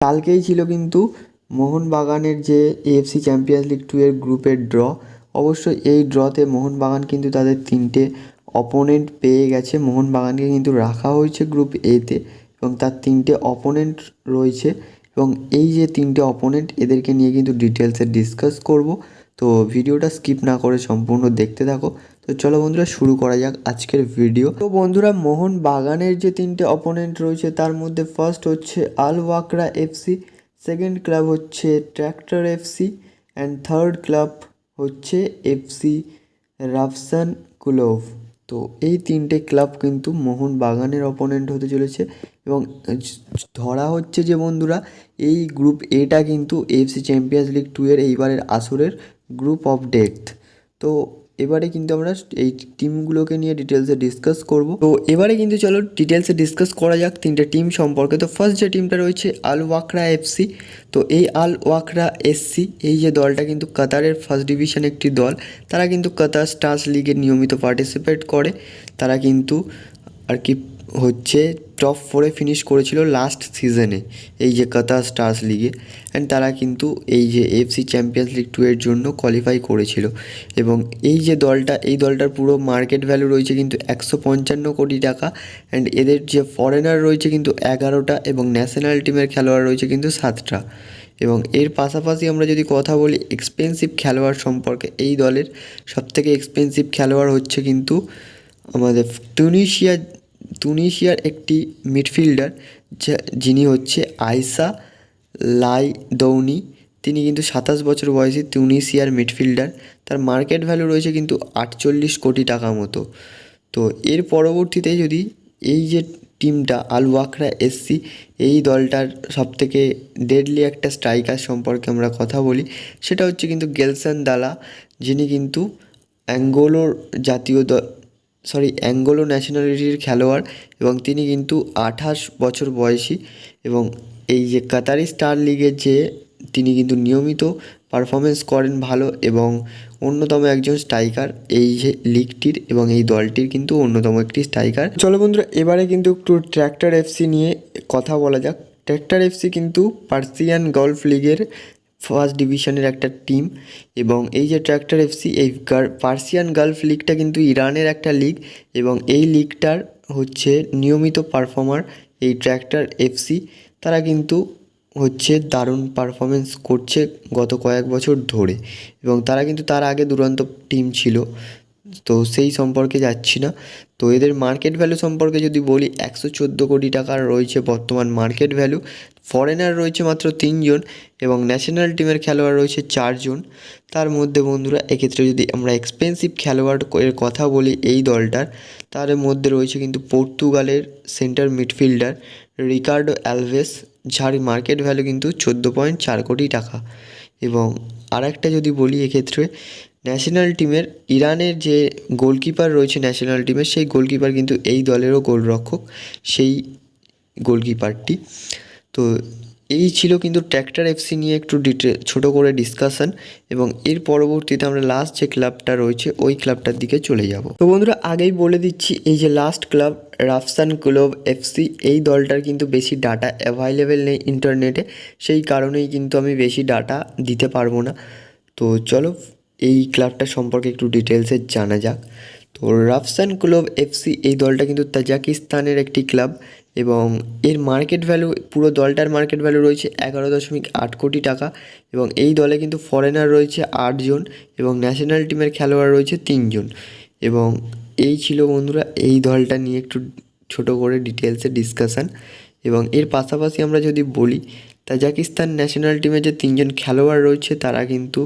কালকেই ছিল কিন্তু মোহনবাগানের যে এএফসি চ্যাম্পিয়ন্স লিগ টু এর গ্রুপের ড্র অবশ্য এই ড্রতে মোহনবাগান কিন্তু তাদের তিনটে অপোনেন্ট পেয়ে গেছে। মোহনবাগানকে কিন্তু রাখা হয়েছে গ্রুপ এতে এবং তার তিনটে অপোনেন্ট রয়েছে এবং এই যে তিনটে অপোনেন্ট এদেরকে নিয়ে কিন্তু ডিটেলসে ডিসকাস করব। তো ভিডিওটা স্কিপ না করে সম্পূর্ণ দেখতে থাকো। তো চলো বন্ধুরা, শুরু করা যাক আজকের ভিডিও তো বন্ধুরা, মোহন বাগানের যে তিনটে অপোনেন্ট রয়েছে, তার মধ্যে ফার্স্ট হচ্ছে Al Wakrah FC second club হচ্ছে Tractor FC and third club হচ্ছে এফসি রাফসান কুলোভ। তো এই তিনটে ক্লাব কিন্তু মোহন বাগানের অপোনেন্ট হতে চলেছে, এবং ধরা হচ্ছে যে বন্ধুরা, এই গ্রুপ এটা কিন্তু এফসি চ্যাম্পিয়ন্স লিগ টু এর এইবারের আসরের গ্রুপ অফ ডেথ তো এবারে কিন্তু আমরা এই টিমগুলোকে নিয়ে ডিটেলসে ডিসকাস করব। তো এবারে কিন্তু চলো ডিটেলসে ডিসকাস করা যাক তিনটে টিম সম্পর্কে। তো ফার্স্ট যে টিমটা রয়েছে আল ওয়াকরা এফসি তো এই আল ওয়াকরা এসসি এই যে দলটা কিন্তু কাতারের ফার্স্ট ডিভিশন একটি দল, তারা কিন্তু কাতার স্টার্স লিগে নিয়মিত পার্টিসিপেট করে। তারা কিন্তু আর কি হচ্ছে টপ ফোরে ফিনিশ করেছিল লাস্ট সিজনে এই যে কাতার স্টার্স লিগে অ্যান্ড তারা কিন্তু এই যে এফসি চ্যাম্পিয়ন্স লিগ টু এর জন্য কোয়ালিফাই করেছিল। এবং এই যে দলটা, এই দলটার পুরো মার্কেট ভ্যালু রয়েছে কিন্তু একশো পঞ্চান্ন কোটি টাকা। অ্যান্ড এদের যে ফরেনার রয়েছে কিন্তু এগারোটা এবং ন্যাশনাল টিমের খেলোয়াড় রয়েছে কিন্তু সাতটা। এবং এর পাশাপাশি আমরা যদি কথা বলি এক্সপেন্সিভ খেলোয়াড় সম্পর্কে, এই দলের সবথেকে এক্সপেন্সিভ খেলোয়াড় হচ্ছে কিন্তু আমাদের টুনিশিয়া তুনিশিয়ার একটি মিডফিল্ডার যিনি হচ্ছে আয়সা লাই দৌনি তিনি কিন্তু সাতাশ বছর বয়সী তুনিশিয়ার মিডফিল্ডার। তার মার্কেট ভ্যালু রয়েছে কিন্তু আটচল্লিশ কোটি টাকা মতো। তো এর পরবর্তীতে যদি এই যে টিমটা আল ওয়াকরা এসসি এই দলটার সবথেকে ডেডলি একটা স্ট্রাইকার সম্পর্কে আমরা কথা বলি, সেটা হচ্ছে কিন্তু গেলসান দালা, যিনি কিন্তু অ্যাঙ্গোলোর জাতীয় দল সরি অ্যাঙ্গোলো ন্যাশনালিটির খেলোয়াড় এবং তিনি কিন্তু আঠাশ বছর বয়সী এবং এই যে কাতারি স্টার লিগের যে তিনি কিন্তু নিয়মিত পারফরমেন্স করেন ভালো এবং অন্যতম একজন স্ট্রাইকার এই যে লিগটির এবং এই দলটির কিন্তু অন্যতম একটি স্ট্রাইকার চলো বন্ধুরা, এবারে কিন্তু একটু ট্র্যাক্টর এফসি নিয়ে কথা বলা যাক। ট্র্যাক্টর এফসি কিন্তু পার্সিয়ান গলফ লিগের ফার্স্ট ডিভিশনের একটা টিম এবং এই যে ট্র্যাক্টর এফসি, এই পার্সিয়ান গালফ লিগটা কিন্তু ইরানের একটা লিগ এবং এই লিগটার হচ্ছে নিয়মিত পারফর্মার এই ট্র্যাক্টর এফসি। তারা কিন্তু হচ্ছে দারুণ পারফরমেন্স করছে গত কয়েক বছর ধরে এবং তারা কিন্তু তার আগে দুরন্ত টিম ছিল। তো সেই সম্পর্কে যাচ্ছি না। তো এদের মার্কেট ভ্যালু সম্পর্কে যদি বলি, একশো চোদ্দ কোটি টাকার রয়েছে বর্তমান মার্কেট ভ্যালু ফরেনার রয়েছে মাত্র তিনজন এবং ন্যাশনাল টিমের খেলোয়াড় রয়েছে চারজন। তার মধ্যে বন্ধুরা, এক্ষেত্রে যদি আমরা এক্সপেন্সিভ খেলোয়াড় এর কথা বলি এই দলটার, তার মধ্যে রয়েছে কিন্তু পর্তুগালের সেন্টার মিডফিল্ডার রিকার্ডো অ্যালভেস যার মার্কেট ভ্যালু কিন্তু চোদ্দ পয়েন্ট চার কোটি টাকা। এবং আর একটা যদি বলি, এক্ষেত্রে ন্যাশনাল টিমের ইরানের যে গোলকিপার রয়েছে ন্যাশনাল টিমের সেই গোলকিপার কিন্তু এই দলেরও গোলরক্ষক, সেই গোলকিপারটি তো এই ছিল কিন্তু ট্র্যাক্টর এফসি নিয়ে একটু ডিটে ছোটো করে ডিসকাশন এবং এর পরবর্তীতে আমরা লাস্ট যে ক্লাবটা রয়েছে, ওই ক্লাবটার দিকে চলে যাব। তো বন্ধুরা, আগেই বলে দিচ্ছি, এই যে last club Ravshan Kulob FC এই দলটার কিন্তু বেশি ডাটা অ্যাভাইলেবেল নেই ইন্টারনেটে সেই কারণেই কিন্তু আমি বেশি ডাটা দিতে পারব না। তো চলো এই ক্লাবটা সম্পর্কে একটু ডিটেলসে জানা যাক। তো রাফসান ক্লোভ এফসি এই দলটা কিন্তু তাজাকিস্তানের একটি ক্লাব এবং এর মার্কেট ভ্যালু পুরো দলটার মার্কেট ভ্যালু রয়েছে এগারো দশমিক আট কোটি টাকা এবং এই দলে কিন্তু ফরেনার রয়েছে আটজন এবং ন্যাশনাল টিমের খেলোয়াড় রয়েছে তিনজন এবং এই ছিল বন্ধুরা এই দলটা নিয়ে একটু ছোট করে ডিটেলসে ডিসকাশান এবং এর পাশাপাশি আমরা যদি বলি, তাজাকিস্তান ন্যাশনাল টিমে যে তিনজন খেলোয়াড় রয়েছে তারা কিন্তু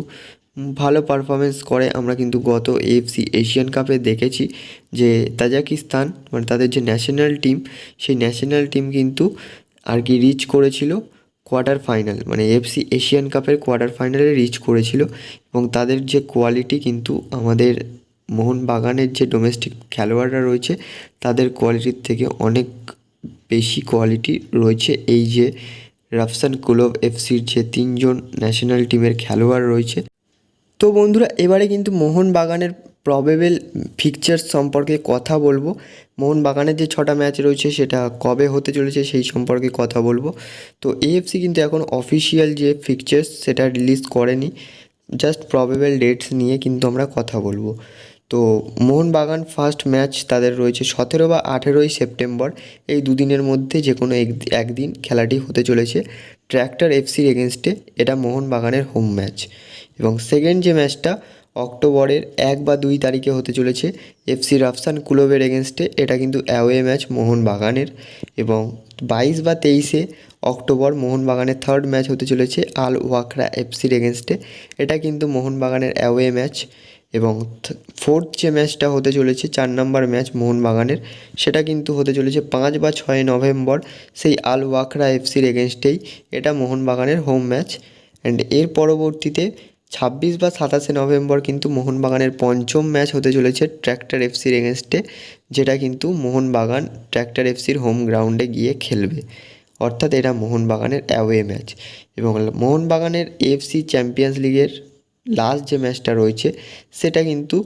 ভালো পারফরমেন্স করে আমরা কিন্তু গত এফসি এশিয়ান কাপে দেখেছি যে তাজাকিস্তান মানে তাদের যে ন্যাশনাল টিম সেই ন্যাশনাল টিম কিন্তু আর কি রিচ করেছিল কোয়ার্টার ফাইনাল মানে এফসি এশিয়ান কাপের কোয়ার্টার ফাইনালে রিচ করেছিল এবং তাদের যে কোয়ালিটি কিন্তু আমাদের মোহনবাগানের যে ডোমেস্টিক খেলোয়াড়রা রয়েছে, তাদের কোয়ালিটির থেকে অনেক বেশি কোয়ালিটি রয়েছে। এই যে রাফসান কুলভ এফসির যে তিনজন ন্যাশনাল টিমের খেলোয়াড় রয়েছে তো বন্ধুরা, এবারে কিন্তু মোহনবাগানের প্রবেবল ফিকচার্স সম্পর্কে কথা বলব। মোহনবাগানের যে ছটা ম্যাচ রয়েছে, সেটা কবে হতে চলেছে সেই সম্পর্কে কথা বলব। তো এএফসি কিন্তু এখন অফিসিয়াল যে ফিকচার্স সেটা রিলিজ করেনি। জাস্ট প্রবেবল ডেটস নিয়ে কিন্তু আমরা কথা বলব। তো মোহনবাগান ফার্স্ট ম্যাচ তাদের রয়েছে সতেরো বা আঠেরোই সেপ্টেম্বর। এই দুদিনের মধ্যে যে কোনো এক- একদিন খেলাটি হতে চলেছে। ট্র্যাক্টর এফসির এগেনস্টে এটা মোহনবাগানের হোম ম্যাচ এবং সেকেন্ড যে ম্যাচটা অক্টোবরের এক বা দুই তারিখে হতে চলেছে এফসি রাফসান কুলোভের এগেনস্টে এটা কিন্তু অ্যাওয়ে ম্যাচ মোহনবাগানের এবং বাইশ বা তেইশে অক্টোবর মোহনবাগানের থার্ড ম্যাচ হতে চলেছে আল ওয়াকরা এফসির এগেনস্টে এটা কিন্তু মোহনবাগানের অ্যাওয়ে ম্যাচ এবং ফোর্থ যে ম্যাচটা হতে চলেছে, চার নম্বর ম্যাচ মোহনবাগানের, সেটা কিন্তু হতে চলেছে পাঁচ বা ছয় নভেম্বর সেই আল ওয়াকরা এফসির এগেনস্টেই এটা মোহনবাগানের হোম ম্যাচ অ্যান্ড এর পরবর্তীতে ছাব্বিশ বা সাতাশে নভেম্বর কিন্তু মোহনবাগানের পঞ্চম ম্যাচ হতে চলেছে ট্র্যাক্টর এফসির এগেনস্টে, যেটা কিন্তু মোহনবাগান ট্র্যাক্টর এফসির হোম গ্রাউন্ডে গিয়ে খেলবে। অর্থাৎ এটা মোহনবাগানের অ্যাওয়ে ম্যাচ। এবং মোহনবাগানের এফসি চ্যাম্পিয়ন্স লিগের লাস্ট যে ম্যাচটা রয়েছে, সেটা কিন্তু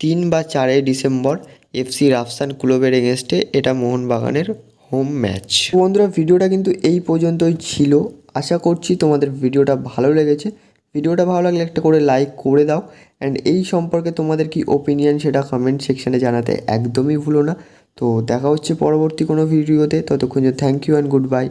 তিন বা চারই ডিসেম্বর এফসি রাফসান ক্লবের এগেনস্টে এটা মোহনবাগানের হোম ম্যাচ। বন্ধুরা, ভিডিওটা কিন্তু এই পর্যন্তই ছিল। আশা করছি তোমাদের ভিডিওটা ভালো লেগেছে। ভিডিওটা ভালো লাগলে একটা করে লাইক করে দাও। অ্যান্ড এই সম্পর্কে তোমাদের কি ওপিনিয়ন সেটা কমেন্ট সেকশানে জানাতে একদমই ভুলো না। তো দেখা হচ্ছে পরবর্তী কোনো ভিডিওতে। ততক্ষণ thank you and good bye